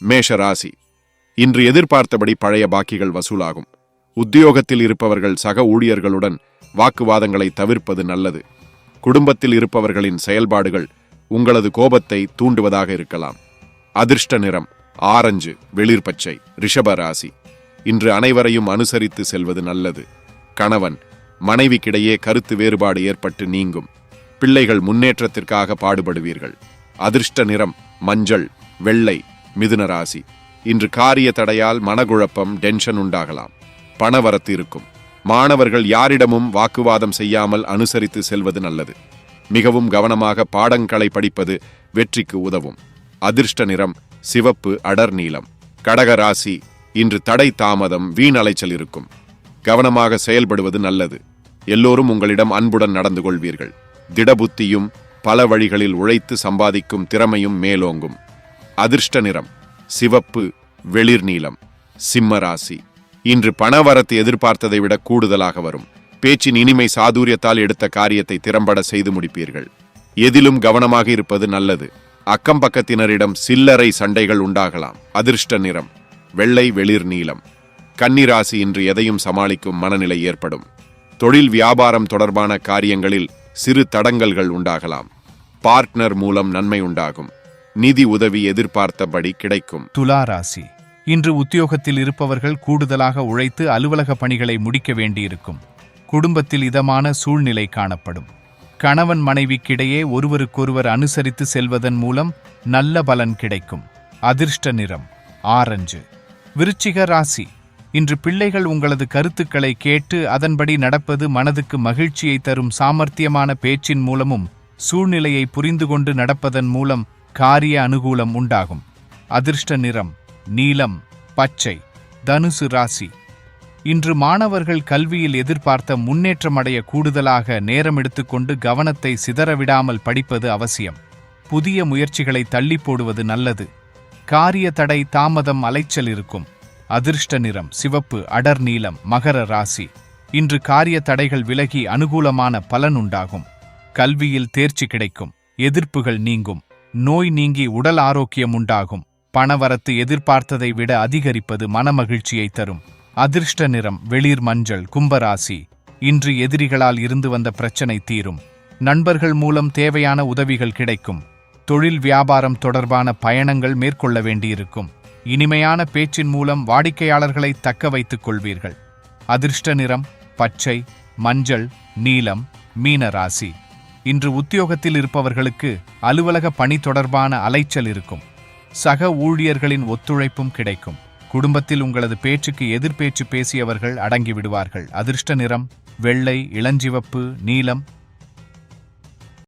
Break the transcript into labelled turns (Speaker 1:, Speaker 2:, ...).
Speaker 1: மேஷ ராசி இன்று எதிர்பார்த்தபடி பழைய பாக்கிகள் வசூலாகும். உத்தியோகத்தில் இருப்பவர்கள் சக ஊழியர்களுடன் வாக்குவாதங்களை தவிர்ப்பது நல்லது. குடும்பத்தில் இருப்பவர்களின் செயல்பாடுகள் உங்களது கோபத்தை தூண்டுவதாக இருக்கலாம். அதிர்ஷ்ட நிறம் ஆரஞ்சு வெளிர் பச்சை ரிஷப ராசி. இன்று அனைவரையும் அனுசரித்து செல்வது நல்லது. கணவன் மனைவிக்கிடையே கருத்து வேறுபாடு ஏற்பட்டு நீங்கும். பிள்ளைகள் முன்னேற்றத்திற்காக பாடுபடுவீர்கள். அதிர்ஷ்ட நிறம் மஞ்சள் வெள்ளை மிதுன ராசி. இன்று காரிய தடையால் மனக்குழப்பம் டென்ஷன் உண்டாகலாம். பணவரத்து இருக்கும். மாணவர்கள் யாரிடமும் வாக்குவாதம் செய்யாமல் அனுசரித்து செல்வது நல்லது. மிகவும் கவனமாக பாடங்களை படிப்பது வெற்றிக்கு உதவும். அதிர்ஷ்ட நிறம் சிவப்பு அடர் நீளம் கடக ராசி இன்று தடை தாமதம் வீண் அலைச்சல் இருக்கும். கவனமாக செயல்படுவது நல்லது. எல்லோரும் உங்களிடம் அன்புடன் நடந்து கொள்வீர்கள். திடபுத்தியும் பல வழிகளில் உழைத்து சம்பாதிக்கும் திறமையும் மேலோங்கும். அதிர்ஷ்ட நிறம் சிவப்பு வெளிர் நீலம் சிம்ம ராசி. இன்று பணவரத்து எதிர்பார்த்ததை விட கூடுதலாக வரும். பேச்சின் இனிமை சாதுரியத்தால் எடுத்த காரியத்தை திறம்பட செய்து முடிப்பீர்கள். எதிலும் கவனமாக இருப்பது நல்லது. அக்கம் பக்கத்தினரிடம் சில்லறை சண்டைகள் உண்டாகலாம். அதிர்ஷ்ட நிறம் வெள்ளை வெளிர் நீலம் கன்னிராசி இன்று எதையும் சமாளிக்கும் மனநிலை ஏற்படும். தொழில் வியாபாரம் தொடர்பான காரியங்களில் சிறு தடங்கல்கள் உண்டாகலாம். பார்ட்னர் மூலம் நன்மை உண்டாகும். நிதி உதவி எதிர்பார்த்தபடி கிடைக்கும்.
Speaker 2: துலா ராசி இன்று உத்தியோகத்தில் இருப்பவர்கள் கூடுதலாக உழைத்து அலுவலக பணிகளை முடிக்க வேண்டியிருக்கும். குடும்பத்தில் இதமான சூழ்நிலை காணப்படும். கணவன் மனைவிக்கிடையே ஒருவருக்கொருவர் அனுசரித்து செல்வதன் மூலம் நல்ல பலன் கிடைக்கும். அதிர்ஷ்ட நிறம் ஆரஞ்சு. விருச்சிக ராசி. இன்று பிள்ளைகள் உங்களது கருத்துக்களை கேட்டு அதன்படி நடப்பது மனதுக்கு மகிழ்ச்சியை தரும் சாமர்த்தியமான பேச்சின் மூலமும் சூழ்நிலையை புரிந்து கொண்டு நடப்பதன் மூலம் காரிய அனுகூலம் உண்டாகும். அதிர்ஷ்ட நிறம் நீலம் பச்சை தனுசு ராசி. இன்று மாணவர்கள் கல்வியில் எதிர்பார்த்த முன்னேற்றமடைய கூடுதலாக நேரம் எடுத்துக்கொண்டு கவனத்தை சிதறவிடாமல் படிப்பது அவசியம். புதிய முயற்சிகளை தள்ளி போடுவது நல்லது. காரிய தடை தாமதம் அலைச்சல் இருக்கும். அதிர்ஷ்ட நிறம் சிவப்பு அடர் நீலம் மகர ராசி. இன்று காரிய தடைகள் விலகி அனுகூலமான பலன் உண்டாகும். கல்வியில் தேர்ச்சி கிடைக்கும். எதிர்ப்புகள் நீங்கும். நோய் நீங்கி உடல் ஆரோக்கியம் உண்டாகும். பணவரத்து எதிர்பார்த்ததை விட அதிகரிப்பது மனமகிழ்ச்சியை தரும். அதிர்ஷ்ட நிறம் வெளிர் மஞ்சள் கும்பராசி. இன்று எதிரிகளால் இருந்து வந்த பிரச்சனை தீரும். நண்பர்கள் மூலம் தேவையான உதவிகள் கிடைக்கும். தொழில் வியாபாரம் தொடர்பான பயணங்கள் மேற்கொள்ள வேண்டியிருக்கும். இனிமையான பேச்சின் மூலம் வாடிக்கையாளர்களை தக்க வைத்துக் கொள்வீர்கள். அதிர்ஷ்ட நிறம் பச்சை மஞ்சள் நீலம் மீன ராசி இன்று உத்தியோகத்தில் இருப்பவர்களுக்கு அலுவலக பணி தொடர்பான அலைச்சல் இருக்கும். சக ஊழியர்களின் ஒத்துழைப்பும் கிடைக்கும். குடும்பத்தில் உங்களது பேச்சுக்கு எதிர்பேச்சு பேசியவர்கள் அடங்கி விடுவார்கள். அதிர்ஷ்ட நிறம் வெள்ளை இளஞ்சிவப்பு நீலம்